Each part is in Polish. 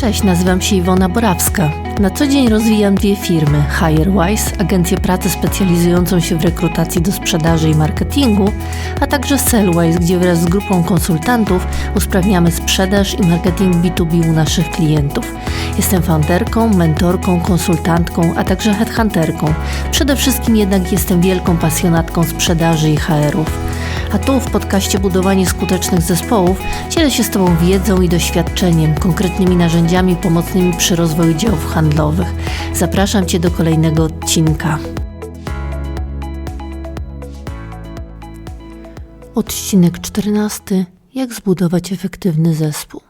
Cześć, nazywam się Iwona Borawska. Na co dzień rozwijam dwie firmy: HireWise, agencję pracy specjalizującą się w rekrutacji do sprzedaży i marketingu, a także Sellwise, gdzie wraz z grupą konsultantów usprawniamy sprzedaż i marketing B2B u naszych klientów. Jestem founderką, mentorką, konsultantką, a także headhunterką. Przede wszystkim jednak jestem wielką pasjonatką sprzedaży i HR-ów. A tu w podcaście Budowanie skutecznych zespołów dzielę się z Tobą wiedzą i doświadczeniem, konkretnymi narzędziami pomocnymi przy rozwoju działów handlowych. Zapraszam Cię do kolejnego odcinka. Odcinek 14. Jak zbudować efektywny zespół?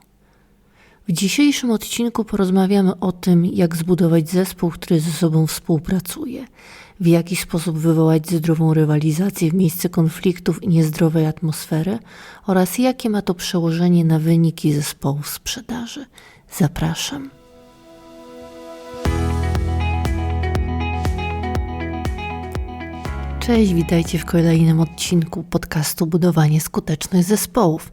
W dzisiejszym odcinku porozmawiamy o tym, jak zbudować zespół, który ze sobą współpracuje, w jaki sposób wywołać zdrową rywalizację w miejsce konfliktów i niezdrowej atmosfery oraz jakie ma to przełożenie na wyniki zespołu sprzedaży. Zapraszam. Cześć, witajcie w kolejnym odcinku podcastu Budowanie skutecznych zespołów.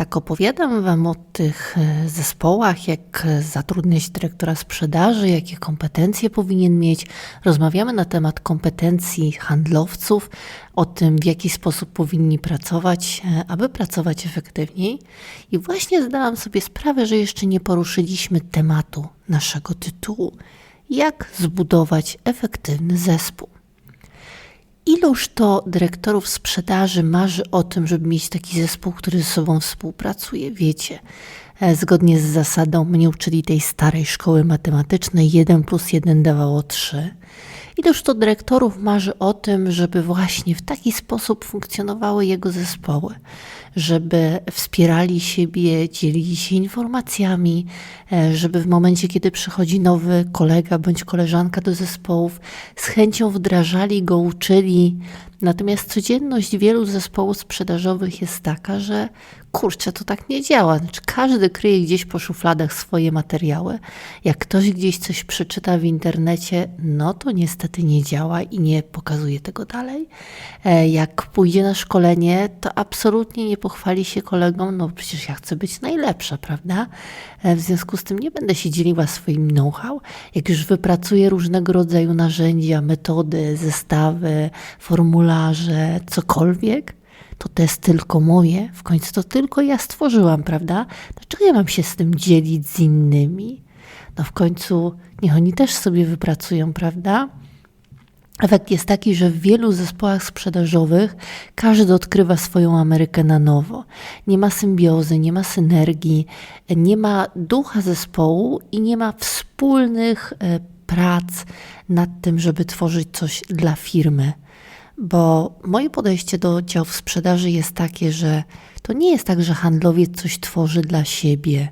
Tak opowiadam Wam o tych e, zespołach, jak zatrudniać dyrektora sprzedaży, jakie kompetencje powinien mieć. Rozmawiamy na temat kompetencji handlowców, o tym, w jaki sposób powinni pracować, e, aby pracować efektywniej. I właśnie zdałam sobie sprawę, że jeszcze nie poruszyliśmy tematu naszego tytułu: jak zbudować efektywny zespół. Iluż to dyrektorów sprzedaży marzy o tym, żeby mieć taki zespół, który ze sobą współpracuje? Wiecie, zgodnie z zasadą mnie uczyli tej starej szkoły matematycznej 1 plus 1 dawało 3. Iluż to dyrektorów marzy o tym, żeby właśnie w taki sposób funkcjonowały jego zespoły, żeby wspierali siebie, dzielili się informacjami, e, żeby w momencie, kiedy przychodzi nowy kolega bądź koleżanka do zespołów, z chęcią wdrażali go, uczyli. Natomiast codzienność wielu zespołów sprzedażowych jest taka, że kurczę, to tak nie działa. Znaczy, każdy kryje gdzieś po szufladach swoje materiały. Jak ktoś gdzieś coś przeczyta w internecie, no to niestety nie działa i nie pokazuje tego dalej. E, jak pójdzie na szkolenie, to absolutnie nie pochwali się kolegom, no przecież ja chcę być najlepsza, prawda? E, w związku z tym nie będę się dzieliła swoim know-how. Jak już wypracuję różnego rodzaju narzędzia, metody, zestawy, formularze, cokolwiek, to to jest tylko moje, w końcu to tylko ja stworzyłam, prawda? Dlaczego ja mam się z tym dzielić z innymi? No w końcu niech oni też sobie wypracują, prawda? Efekt jest taki, że w wielu zespołach sprzedażowych każdy odkrywa swoją Amerykę na nowo. Nie ma symbiozy, nie ma synergii, nie ma ducha zespołu i nie ma wspólnych e, prac nad tym, żeby tworzyć coś dla firmy. Bo moje podejście do działów sprzedaży jest takie, że to nie jest tak, że handlowiec coś tworzy dla siebie.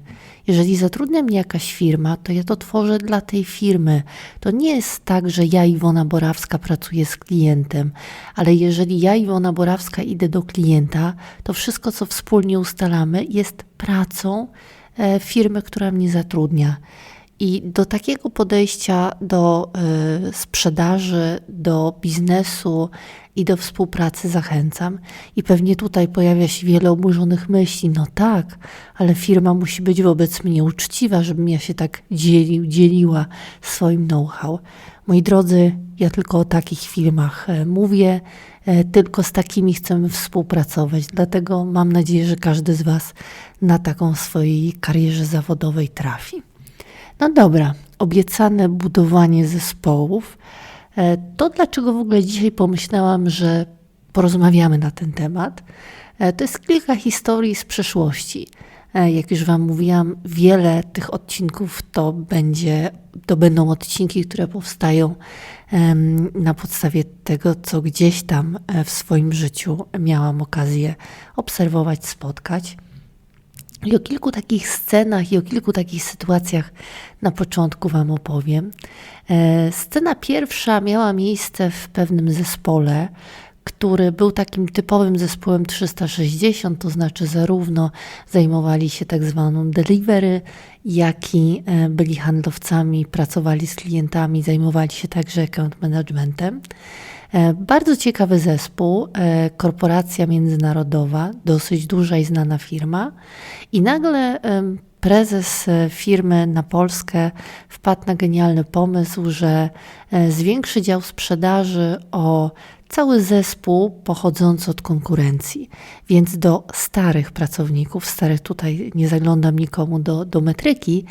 Jeżeli zatrudnia mnie jakaś firma, to ja to tworzę dla tej firmy. To nie jest tak, że ja, Iwona Borawska, pracuję z klientem, ale jeżeli ja, Iwona Borawska, idę do klienta, to wszystko, co wspólnie ustalamy, jest pracą e, firmy, która mnie zatrudnia. I do takiego podejścia do y, sprzedaży, do biznesu i do współpracy zachęcam. I pewnie tutaj pojawia się wiele oburzonych myśli. No tak, ale firma musi być wobec mnie uczciwa, żebym ja się tak dzielił, dzieliła swoim know-how. Moi drodzy, ja tylko o takich firmach e, mówię, e, tylko z takimi chcemy współpracować. Dlatego mam nadzieję, że każdy z Was na taką swojej karierze zawodowej trafi. No dobra, obiecane budowanie zespołów. E, to dlaczego w ogóle dzisiaj pomyślałam, że porozmawiamy na ten temat, e, to jest kilka historii z przeszłości. E, jak już Wam mówiłam, wiele tych odcinków to, będzie, to będą odcinki, które powstają na podstawie tego, co gdzieś tam w swoim życiu miałam okazję obserwować, spotkać. I o kilku takich scenach i o kilku takich sytuacjach na początku Wam opowiem. E, scena pierwsza miała miejsce w pewnym zespole, który był takim typowym zespołem 360, to znaczy zarówno zajmowali się tak zwaną delivery, jak i e, byli handlowcami, pracowali z klientami, zajmowali się także account managementem. E, bardzo ciekawy zespół, e, korporacja międzynarodowa, dosyć duża i znana firma. I nagle prezes e, firmy na Polskę wpadł na genialny pomysł, że e, zwiększy dział sprzedaży o cały zespół pochodzący od konkurencji. Więc do starych pracowników, starych tutaj nie zaglądam nikomu do, do metryki,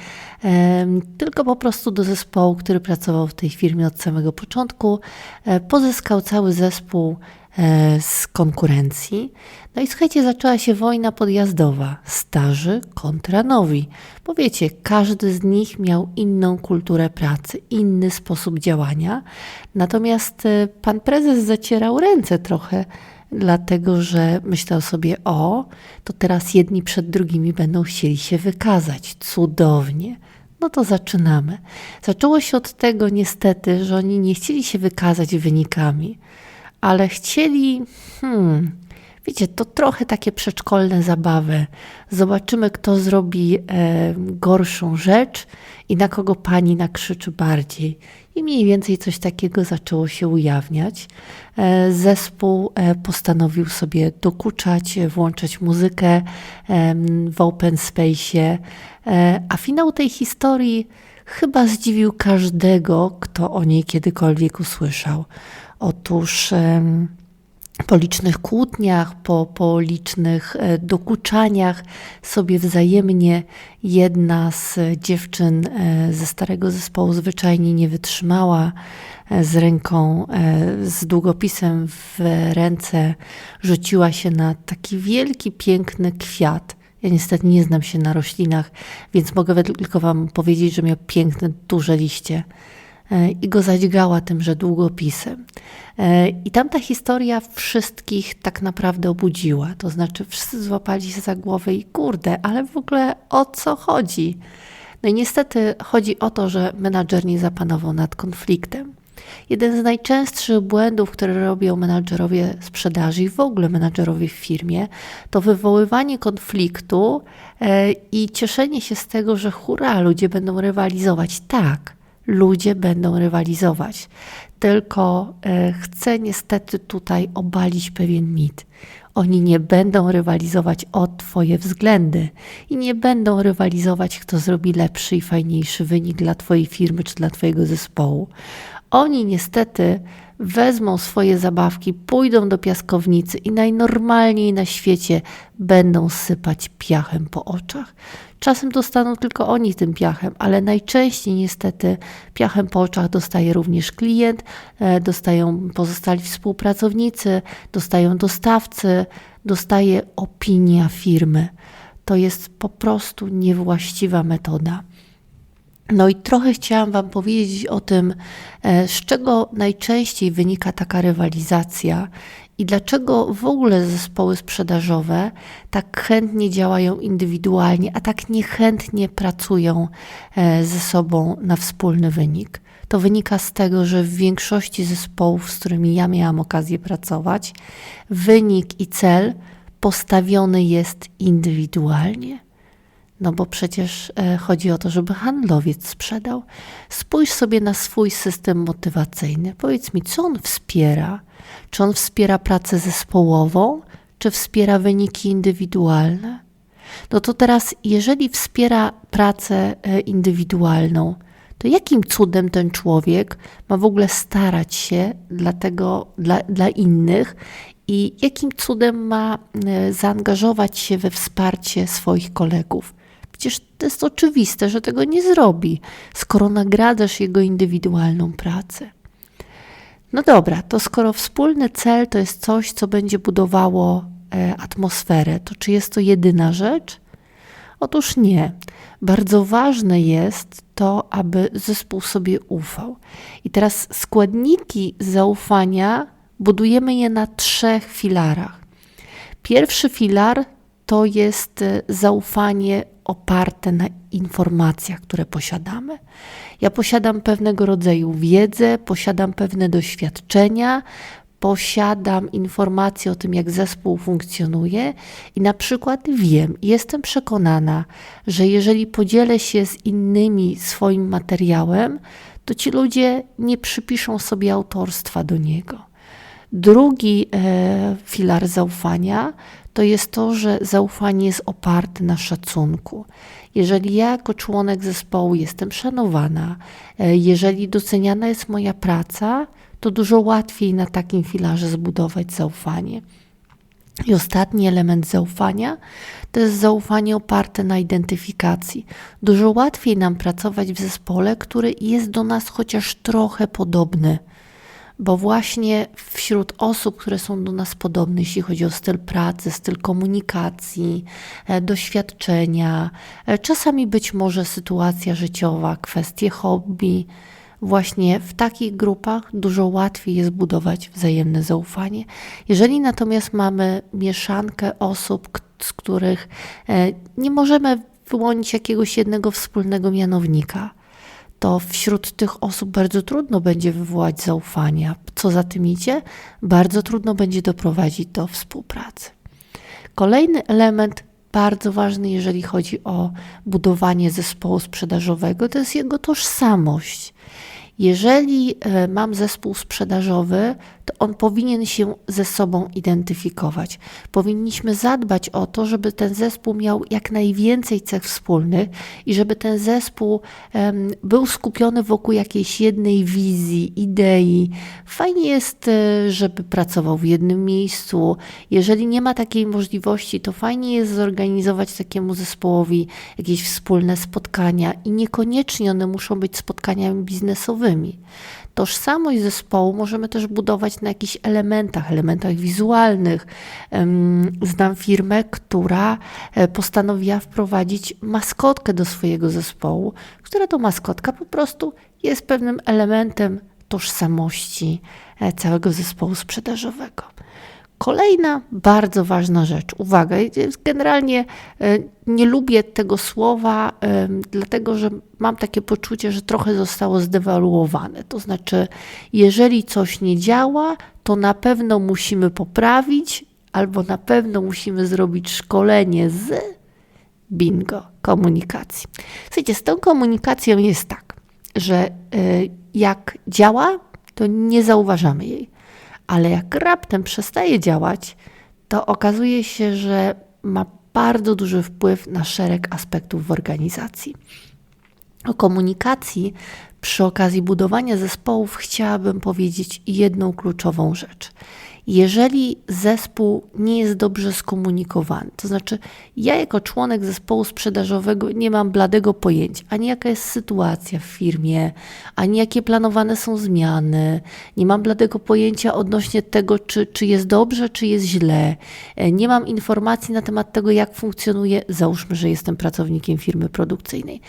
tylko po prostu do zespołu, który pracował w tej firmie od samego początku, e, pozyskał cały zespół z konkurencji. No i słuchajcie, zaczęła się wojna podjazdowa, starzy kontra nowi. Bo wiecie, każdy z nich miał inną kulturę pracy, inny sposób działania. Natomiast e, pan prezes zacierał ręce trochę, dlatego że myślał sobie: O, to teraz jedni przed drugimi będą chcieli się wykazać. Cudownie. No to zaczynamy. Zaczęło się od tego niestety, że oni nie chcieli się wykazać wynikami ale chcieli, hmm, wiecie, to trochę takie przedszkolne zabawy. Zobaczymy, kto zrobi e, gorszą rzecz i na kogo pani nakrzyczy bardziej. I mniej więcej coś takiego zaczęło się ujawniać. E, zespół e, postanowił sobie dokuczać, włączać muzykę e, w open space, e, a finał tej historii chyba zdziwił każdego, kto o niej kiedykolwiek usłyszał. Otóż po licznych kłótniach, po, po licznych e, dokuczaniach sobie wzajemnie jedna z dziewczyn e, ze starego zespołu zwyczajnie nie wytrzymała e, z ręką, z długopisem w ręce, rzuciła się na taki wielki, piękny kwiat. Ja niestety nie znam się na roślinach, więc mogę tylko Wam powiedzieć, że miał piękne, duże liście. E, i go zadźgała tymże długopisem. I tamta historia wszystkich tak naprawdę obudziła. To znaczy, wszyscy złapali się za głowę i kurde, ale w ogóle o co chodzi? No i niestety chodzi o to, że menadżer nie zapanował nad konfliktem. Jeden z najczęstszych błędów, które robią menadżerowie sprzedaży i w ogóle menadżerowie w firmie, to wywoływanie konfliktu e, i cieszenie się z tego, że hura, ludzie będą rywalizować. Tak, ludzie będą rywalizować. Tylko e, chcę niestety tutaj obalić pewien mit. Oni nie będą rywalizować o Twoje względy i nie będą rywalizować, kto zrobi lepszy i fajniejszy wynik dla Twojej firmy czy dla Twojego zespołu. Oni niestety wezmą swoje zabawki, pójdą do piaskownicy i najnormalniej na świecie będą sypać piachem po oczach. Czasem dostaną tylko oni tym piachem, ale najczęściej niestety piachem po oczach dostaje również klient, e, dostają pozostali współpracownicy, dostają dostawcy, dostaje opinia firmy. To jest po prostu niewłaściwa metoda. No i trochę chciałam Wam powiedzieć o tym, e, z czego najczęściej wynika taka rywalizacja i dlaczego w ogóle zespoły sprzedażowe tak chętnie działają indywidualnie, a tak niechętnie pracują e, ze sobą na wspólny wynik. To wynika z tego, że w większości zespołów, z którymi ja miałam okazję pracować, wynik i cel postawiony jest indywidualnie. No bo przecież e, chodzi o to, żeby handlowiec sprzedał. Spójrz sobie na swój system motywacyjny. Powiedz mi, co on wspiera? Czy on wspiera pracę zespołową, czy wspiera wyniki indywidualne? No to teraz, jeżeli wspiera pracę e, indywidualną, to jakim cudem ten człowiek ma w ogóle starać się dla, tego, dla, dla innych i jakim cudem ma e, zaangażować się we wsparcie swoich kolegów? Przecież to jest oczywiste, że tego nie zrobi, skoro nagradzasz jego indywidualną pracę. No dobra, to skoro wspólny cel to jest coś, co będzie budowało e, atmosferę, to czy jest to jedyna rzecz? Otóż nie. Bardzo ważne jest to, aby zespół sobie ufał. I teraz składniki zaufania budujemy je na trzech filarach. Pierwszy filar to jest e, zaufanie oparte na informacjach, które posiadamy. Ja posiadam pewnego rodzaju wiedzę, posiadam pewne doświadczenia, posiadam informacje o tym, jak zespół funkcjonuje, i na przykład wiem, jestem przekonana, że jeżeli podzielę się z innymi swoim materiałem, to ci ludzie nie przypiszą sobie autorstwa do niego. Drugi e, filar zaufania to jest to, że zaufanie jest oparte na szacunku. Jeżeli ja jako członek zespołu jestem szanowana, e, jeżeli doceniana jest moja praca, to dużo łatwiej na takim filarze zbudować zaufanie. I ostatni element zaufania to jest zaufanie oparte na identyfikacji. Dużo łatwiej nam pracować w zespole, który jest do nas chociaż trochę podobny, bo właśnie wśród osób, które są do nas podobne, jeśli chodzi o styl pracy, styl komunikacji, e, doświadczenia, e, czasami być może sytuacja życiowa, kwestie hobby, Właśnie w takich grupach dużo łatwiej jest budować wzajemne zaufanie. Jeżeli natomiast mamy mieszankę osób, z których e, nie możemy wyłonić jakiegoś jednego wspólnego mianownika, to wśród tych osób bardzo trudno będzie wywołać zaufania. Co za tym idzie? Bardzo trudno będzie doprowadzić do współpracy. Kolejny element bardzo ważny, jeżeli chodzi o budowanie zespołu sprzedażowego, to jest jego tożsamość. Jeżeli e, mam zespół sprzedażowy, to on powinien się ze sobą identyfikować. Powinniśmy zadbać o to, żeby ten zespół miał jak najwięcej cech wspólnych i żeby ten zespół był skupiony wokół jakiejś jednej wizji, idei. Fajnie jest, e, żeby pracował w jednym miejscu. Jeżeli nie ma takiej możliwości, to fajnie jest zorganizować takiemu zespołowi jakieś wspólne spotkania i niekoniecznie one muszą być spotkaniami biznesowymi. Tożsamość zespołu możemy też budować na jakichś elementach, elementach wizualnych. Znam firmę, która e, postanowiła wprowadzić maskotkę do swojego zespołu, która to maskotka po prostu jest pewnym elementem tożsamości e, całego zespołu sprzedażowego. Kolejna bardzo ważna rzecz, uwaga, generalnie e, nie lubię tego słowa, e, dlatego że mam takie poczucie, że trochę zostało zdewaluowane. To znaczy, jeżeli coś nie działa, to na pewno musimy poprawić, albo na pewno musimy zrobić szkolenie z bingo komunikacji. Słuchajcie, z tą komunikacją jest tak, że e, jak działa, to nie zauważamy jej ale jak raptem przestaje działać, to okazuje się, że ma bardzo duży wpływ na szereg aspektów w organizacji. O komunikacji przy okazji budowania zespołów chciałabym powiedzieć jedną kluczową rzecz jeżeli zespół nie jest dobrze skomunikowany. To znaczy, ja jako członek zespołu sprzedażowego nie mam bladego pojęcia, ani jaka jest sytuacja w firmie, ani jakie planowane są zmiany, nie mam bladego pojęcia odnośnie tego, czy, czy jest dobrze, czy jest źle. E, nie mam informacji na temat tego, jak funkcjonuje, załóżmy, że jestem pracownikiem firmy produkcyjnej,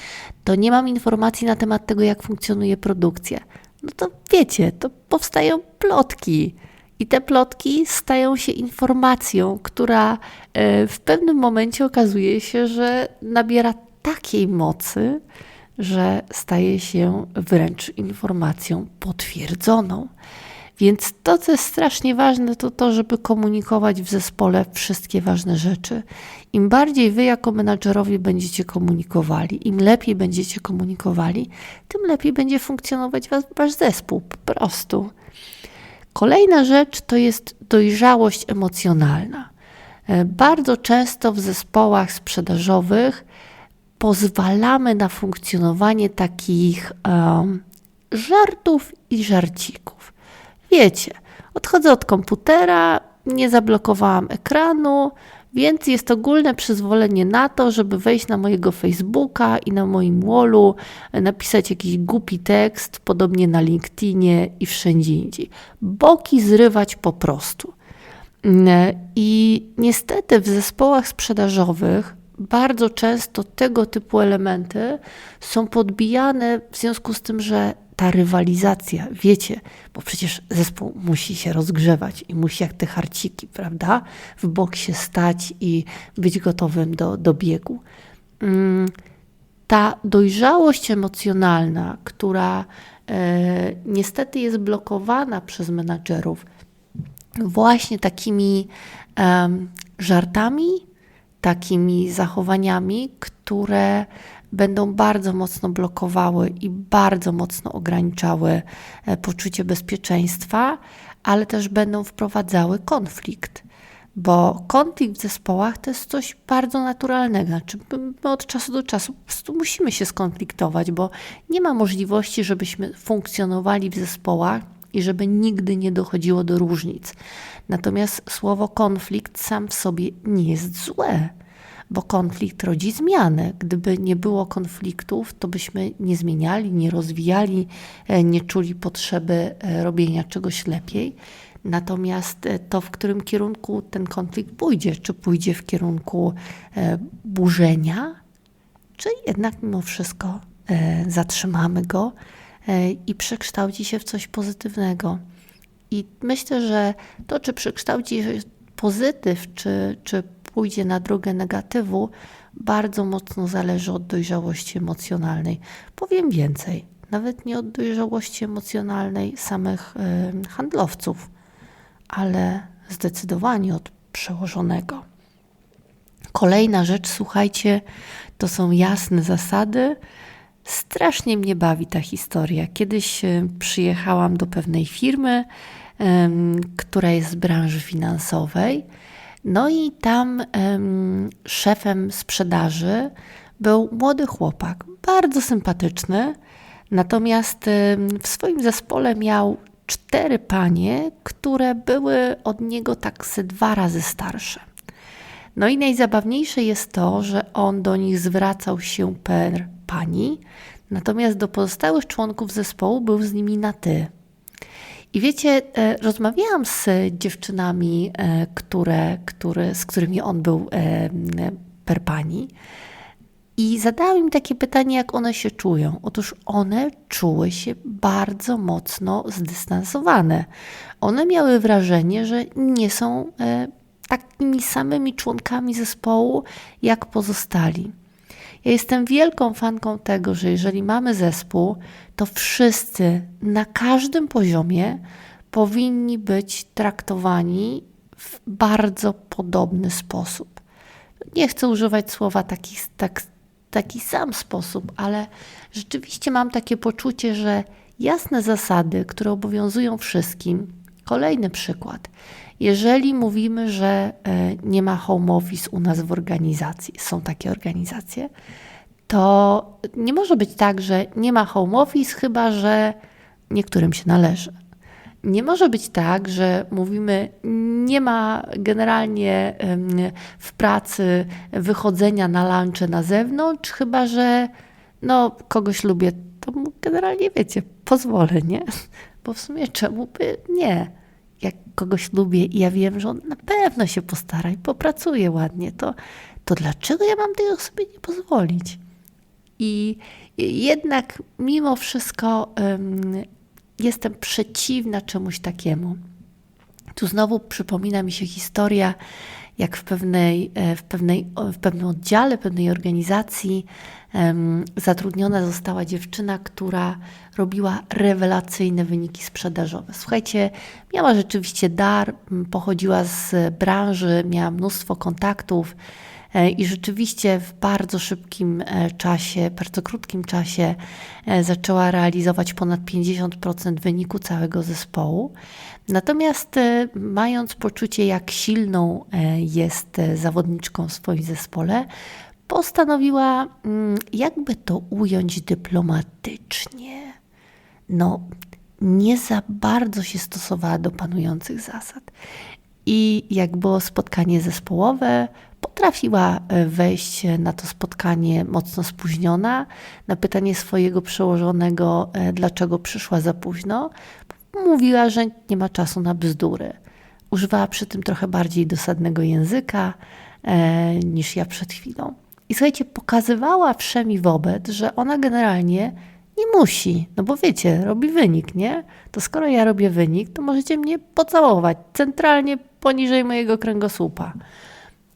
to nie mam informacji na temat tego, jak funkcjonuje produkcja. No to wiecie, to powstają plotki i te plotki stają się informacją, która e, w pewnym momencie okazuje się, że nabiera takiej mocy, że staje się wręcz informacją potwierdzoną. Więc to, co jest strasznie ważne, to to, żeby komunikować w zespole wszystkie ważne rzeczy. Im bardziej wy, jako menadżerowie, będziecie komunikowali, im lepiej będziecie komunikowali, tym lepiej będzie funkcjonować was, wasz zespół. Po prostu. Kolejna rzecz to jest dojrzałość emocjonalna. E, bardzo często w zespołach sprzedażowych pozwalamy na funkcjonowanie takich um, żartów i żarcików. Wiecie, odchodzę od komputera, nie zablokowałam ekranu, więc jest ogólne przyzwolenie na to, żeby wejść na mojego Facebooka i na moim wallu, e, napisać jakiś głupi tekst, podobnie na LinkedInie i wszędzie indziej. Boki zrywać po prostu. Mm, e, I niestety w zespołach sprzedażowych bardzo często tego typu elementy są podbijane w związku z tym, że ta rywalizacja, wiecie, bo przecież zespół musi się rozgrzewać i musi jak te harciki, prawda, w bok się stać i być gotowym do, do biegu. Mm, ta dojrzałość emocjonalna, która e, niestety jest blokowana przez menadżerów właśnie takimi e, żartami, takimi zachowaniami, które będą bardzo mocno blokowały i bardzo mocno ograniczały e, poczucie bezpieczeństwa, ale też będą wprowadzały konflikt. Bo konflikt w zespołach to jest coś bardzo naturalnego. Znaczy, my od czasu do czasu po prostu musimy się skonfliktować, bo nie ma możliwości, żebyśmy funkcjonowali w zespołach i żeby nigdy nie dochodziło do różnic. Natomiast słowo konflikt sam w sobie nie jest złe, bo konflikt rodzi zmianę. Gdyby nie było konfliktów, to byśmy nie zmieniali, nie rozwijali, e, nie czuli potrzeby e, robienia czegoś lepiej. Natomiast e, to, w którym kierunku ten konflikt pójdzie, czy pójdzie w kierunku burzenia, czy jednak mimo wszystko zatrzymamy go i przekształci się w coś pozytywnego. I myślę, że to, czy przekształci się pozytyw, czy, czy pójdzie na drogę negatywu, bardzo mocno zależy od dojrzałości emocjonalnej. Powiem więcej, nawet nie od dojrzałości emocjonalnej samych handlowców, ale zdecydowanie od przełożonego. Kolejna rzecz, słuchajcie, to są jasne zasady. Strasznie mnie bawi ta historia. Kiedyś e, przyjechałam do pewnej firmy, która jest z branży finansowej no i tam um, szefem sprzedaży był młody chłopak, bardzo sympatyczny, natomiast um, w swoim zespole miał cztery panie, które były od niego tak ze dwa razy starsze. No i najzabawniejsze jest to, że on do nich zwracał się per pani, natomiast do pozostałych członków zespołu był z nimi na ty. I wiecie, e, rozmawiałam z dziewczynami, e, które, które, z którymi on był e, per pani. I zadałam im takie pytanie, jak one się czują. Otóż one czuły się bardzo mocno zdystansowane. One miały wrażenie, że nie są takimi samymi członkami zespołu jak pozostali. Ja jestem wielką fanką tego, że jeżeli mamy zespół, to wszyscy na każdym poziomie powinni być traktowani w bardzo podobny sposób. Nie chcę używać słowa taki, tak, taki sam sposób, ale rzeczywiście mam takie poczucie, że jasne zasady, które obowiązują wszystkim. Kolejny przykład. Jeżeli mówimy, że e, nie ma home office u nas w organizacji, są takie organizacje, to nie może być tak, że nie ma home office, chyba że niektórym się należy. Nie może być tak, że mówimy, nie ma generalnie w pracy wychodzenia na lunche na zewnątrz, chyba że no, kogoś lubię, to generalnie wiecie, pozwolę, nie? Bo w sumie czemu by nie? Jak kogoś lubię i ja wiem, że on na pewno się postara i popracuje ładnie, to, to dlaczego ja mam tej osobie nie pozwolić? I jednak mimo wszystko um, jestem przeciwna czemuś takiemu. Tu znowu przypomina mi się historia, jak w, pewnej, e, w, pewnej, w pewnym oddziale, pewnej organizacji zatrudniona została dziewczyna, która robiła rewelacyjne wyniki sprzedażowe. Słuchajcie, miała rzeczywiście dar, pochodziła z branży, miała mnóstwo kontaktów E, I rzeczywiście w bardzo szybkim e, czasie, bardzo krótkim czasie e, zaczęła realizować ponad 50% wyniku całego zespołu. Natomiast mając poczucie, jak silną jest zawodniczką w swoim zespole, postanowiła, mm, jakby to ująć dyplomatycznie. No, nie za bardzo się stosowała do panujących zasad. I jak było spotkanie zespołowe, potrafiła e, wejść na to spotkanie mocno spóźniona. Na pytanie swojego przełożonego, e, dlaczego przyszła za późno, mówiła, że nie ma czasu na bzdury. Używała przy tym trochę bardziej dosadnego języka e, niż ja przed chwilą. I słuchajcie, pokazywała wszemi wobec, że ona generalnie nie musi, no bo wiecie, robi wynik, nie? To skoro ja robię wynik, to możecie mnie pocałować centralnie poniżej mojego kręgosłupa.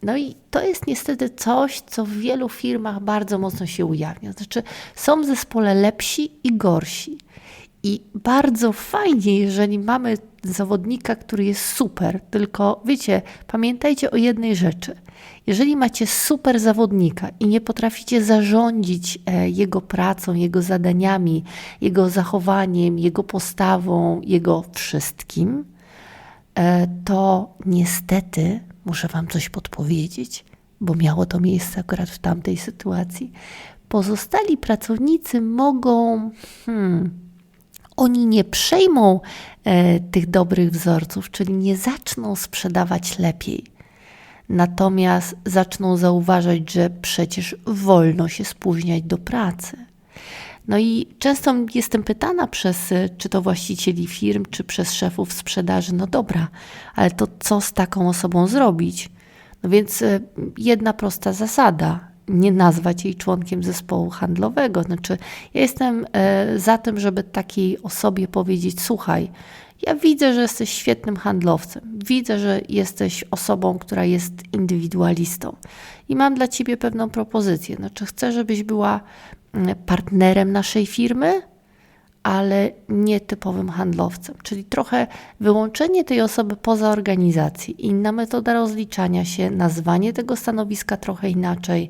No i to jest niestety coś, co w wielu firmach bardzo mocno się ujawnia. Znaczy, są w zespole lepsi i gorsi. I bardzo fajnie, jeżeli mamy zawodnika, który jest super, tylko wiecie, pamiętajcie o jednej rzeczy. Jeżeli macie super zawodnika i nie potraficie zarządzić e, jego pracą, jego zadaniami, jego zachowaniem, jego postawą, jego wszystkim, e, to niestety muszę Wam coś podpowiedzieć, bo miało to miejsce akurat w tamtej sytuacji. Pozostali pracownicy mogą, hmm, oni nie przejmą e, tych dobrych wzorców, czyli nie zaczną sprzedawać lepiej. Natomiast zaczną zauważać, że przecież wolno się spóźniać do pracy. No i często jestem pytana przez e, czy to właścicieli firm, czy przez szefów sprzedaży, no dobra, ale to co z taką osobą zrobić? No więc e, jedna prosta zasada: nie nazwać jej członkiem zespołu handlowego. Znaczy, ja jestem e, za tym, żeby takiej osobie powiedzieć: Słuchaj, ja widzę, że jesteś świetnym handlowcem, widzę, że jesteś osobą, która jest indywidualistą i mam dla ciebie pewną propozycję. Znaczy, chcę, żebyś była mm, partnerem naszej firmy, ale nie typowym handlowcem, czyli trochę wyłączenie tej osoby poza organizacji, inna metoda rozliczania się, nazwanie tego stanowiska trochę inaczej,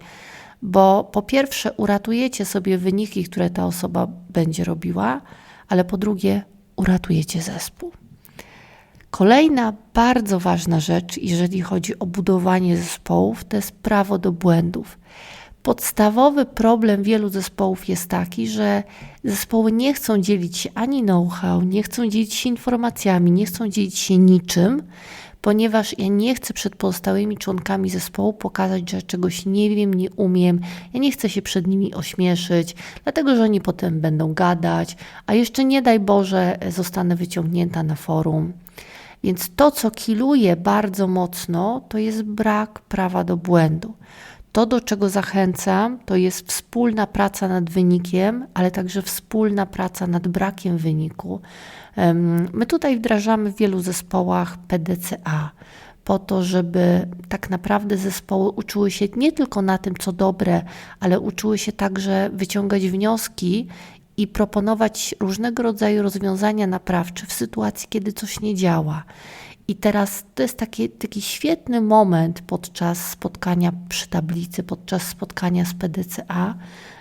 bo po pierwsze uratujecie sobie wyniki, które ta osoba będzie robiła, ale po drugie uratujecie zespół. Kolejna bardzo ważna rzecz, jeżeli chodzi o budowanie zespołów, to jest prawo do błędów. Podstawowy problem wielu zespołów jest taki, że zespoły nie chcą dzielić się ani know-how, nie chcą dzielić się informacjami, nie chcą dzielić się niczym, ponieważ ja nie chcę przed pozostałymi członkami zespołu pokazać, że czegoś nie wiem, nie umiem. Ja nie chcę się przed nimi ośmieszyć, dlatego że oni potem będą gadać, a jeszcze nie daj Boże, zostanę wyciągnięta na forum. Więc to, co kiluje bardzo mocno, to jest brak prawa do błędu. To, do czego zachęcam, to jest wspólna praca nad wynikiem, ale także wspólna praca nad brakiem wyniku. My tutaj wdrażamy w wielu zespołach PDCA po to, żeby tak naprawdę zespoły uczyły się nie tylko na tym, co dobre, ale uczyły się także wyciągać wnioski i proponować różnego rodzaju rozwiązania naprawcze w sytuacji, kiedy coś nie działa. I teraz to jest taki, taki świetny moment podczas spotkania przy tablicy, podczas spotkania z PDCA,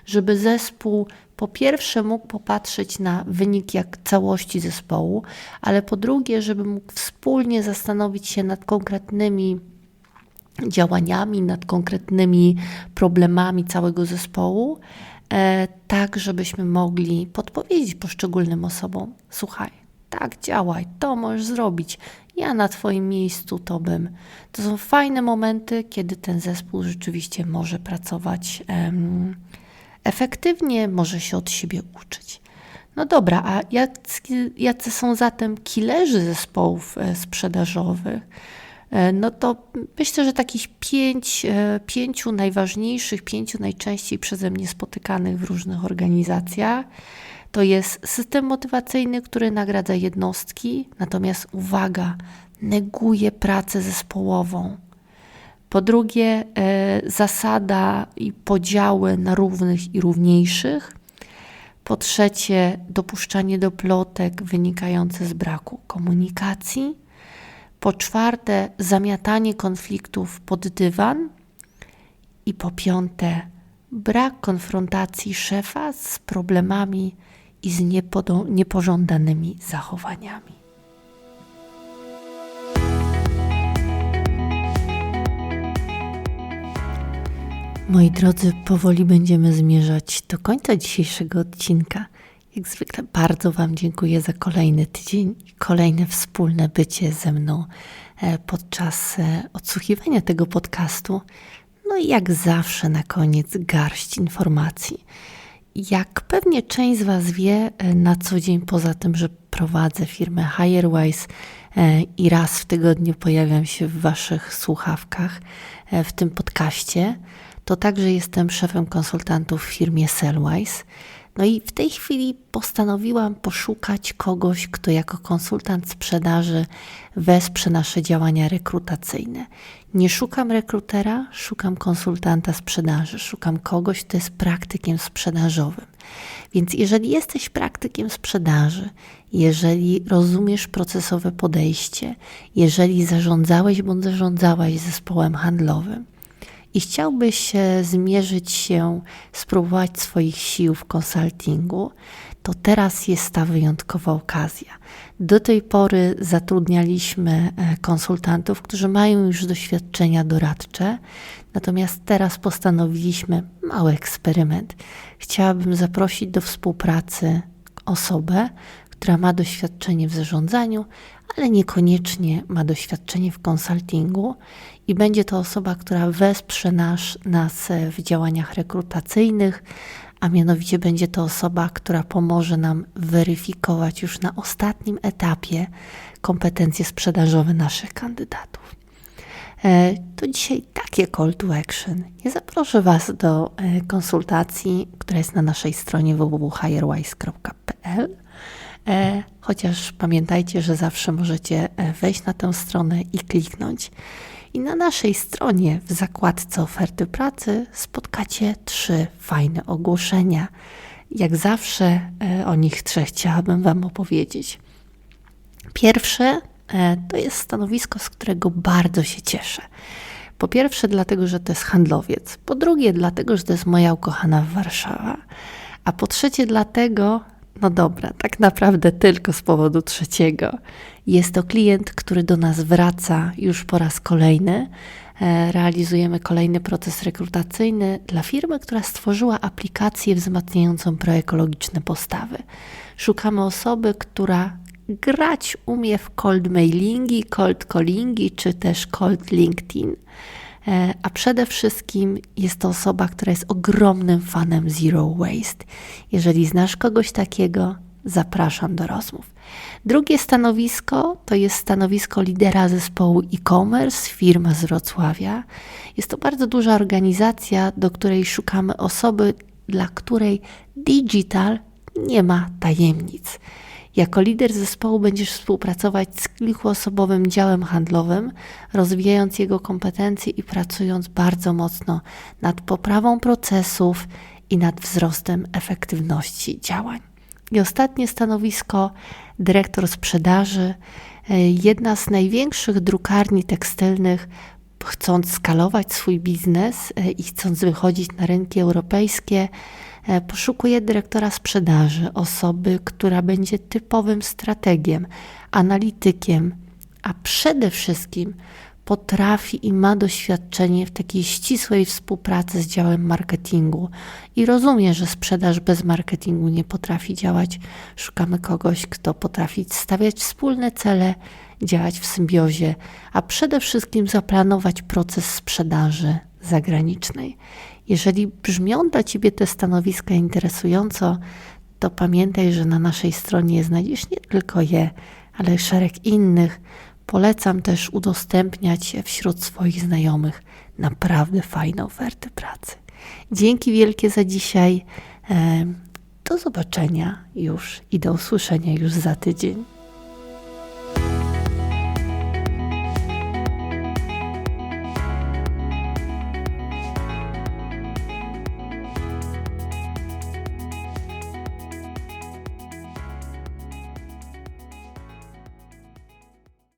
żeby zespół po pierwsze mógł popatrzeć na wynik jak całości zespołu, ale po drugie, żeby mógł wspólnie zastanowić się nad konkretnymi działaniami, nad konkretnymi problemami całego zespołu, e, tak żebyśmy mogli podpowiedzieć poszczególnym osobom: słuchaj, tak działaj, to możesz zrobić. Ja na Twoim miejscu to bym. To są fajne momenty, kiedy ten zespół rzeczywiście może pracować um, efektywnie, może się od siebie uczyć. No dobra, a jacy, jacy są zatem killerzy zespołów e, sprzedażowych? E, no to myślę, że takich pięć, e, pięciu najważniejszych, pięciu najczęściej przeze mnie spotykanych w różnych organizacjach to jest system motywacyjny, który nagradza jednostki, natomiast uwaga, neguje pracę zespołową. Po drugie, e, zasada i podziały na równych i równiejszych. Po trzecie, dopuszczanie do plotek wynikające z braku komunikacji. Po czwarte, zamiatanie konfliktów pod dywan. I po piąte, brak konfrontacji szefa z problemami i z niepożądanymi zachowaniami. Moi drodzy, powoli będziemy zmierzać do końca dzisiejszego odcinka. Jak zwykle bardzo Wam dziękuję za kolejny tydzień i kolejne wspólne bycie ze mną e, podczas e, odsłuchiwania tego podcastu. No i jak zawsze na koniec garść informacji. Jak pewnie część z Was wie, e, na co dzień poza tym, że prowadzę firmę HireWise i raz w tygodniu pojawiam się w Waszych słuchawkach w tym podcaście, to także jestem szefem konsultantów w firmie Sellwise. No i w tej chwili postanowiłam poszukać kogoś, kto jako konsultant sprzedaży wesprze nasze działania rekrutacyjne. Nie szukam rekrutera, szukam konsultanta sprzedaży, szukam kogoś, kto jest praktykiem sprzedażowym. Więc jeżeli jesteś praktykiem sprzedaży, jeżeli rozumiesz procesowe podejście, jeżeli zarządzałeś bądź zarządzałaś zespołem handlowym, i chciałbyś zmierzyć się, spróbować swoich sił w konsultingu, to teraz jest ta wyjątkowa okazja. Do tej pory zatrudnialiśmy e, konsultantów, którzy mają już doświadczenia doradcze, natomiast teraz postanowiliśmy mały eksperyment. Chciałabym zaprosić do współpracy osobę, która ma doświadczenie w zarządzaniu, ale niekoniecznie ma doświadczenie w konsultingu i będzie to osoba, która wesprze nas, nas w działaniach rekrutacyjnych, a mianowicie będzie to osoba, która pomoże nam weryfikować już na ostatnim etapie kompetencje sprzedażowe naszych kandydatów. E, to dzisiaj takie call to action. Ja zaproszę Was do e, konsultacji, która jest na naszej stronie www.hirewise.pl. E, chociaż pamiętajcie, że zawsze możecie wejść na tę stronę i kliknąć. I na naszej stronie w zakładce oferty pracy spotkacie trzy fajne ogłoszenia. Jak zawsze o nich trzech chciałabym Wam opowiedzieć. Pierwsze E, to jest stanowisko, z którego bardzo się cieszę. Po pierwsze, dlatego, że to jest handlowiec. Po drugie, dlatego, że to jest moja ukochana Warszawa. A po trzecie, dlatego, no dobra, tak naprawdę tylko z powodu trzeciego. Jest to klient, który do nas wraca już po raz kolejny. E, realizujemy kolejny proces rekrutacyjny dla firmy, która stworzyła aplikację wzmacniającą proekologiczne postawy. Szukamy osoby, która grać umie w cold mailingi, cold callingi czy też cold LinkedIn. E, a przede wszystkim jest to osoba, która jest ogromnym fanem Zero Waste. Jeżeli znasz kogoś takiego, zapraszam do rozmów. Drugie stanowisko to jest stanowisko lidera zespołu e-commerce, firma z Wrocławia. Jest to bardzo duża organizacja, do której szukamy osoby, dla której digital nie ma tajemnic. Jako lider zespołu będziesz współpracować z kilkuosobowym działem handlowym, rozwijając jego kompetencje i pracując bardzo mocno nad poprawą procesów i nad wzrostem efektywności działań. I ostatnie stanowisko dyrektor sprzedaży. E, jedna z największych drukarni tekstylnych, chcąc skalować swój biznes e, i chcąc wychodzić na rynki europejskie, E, poszukuje dyrektora sprzedaży, osoby, która będzie typowym strategiem, analitykiem, a przede wszystkim potrafi i ma doświadczenie w takiej ścisłej współpracy z działem marketingu i rozumie, że sprzedaż bez marketingu nie potrafi działać. Szukamy kogoś, kto potrafi stawiać wspólne cele, działać w symbiozie, a przede wszystkim zaplanować proces sprzedaży zagranicznej. Jeżeli brzmią dla Ciebie te stanowiska interesująco, to pamiętaj, że na naszej stronie znajdziesz nie tylko je, ale szereg innych. Polecam też udostępniać wśród swoich znajomych naprawdę fajne oferty pracy. Dzięki wielkie za dzisiaj. Do zobaczenia już i do usłyszenia już za tydzień.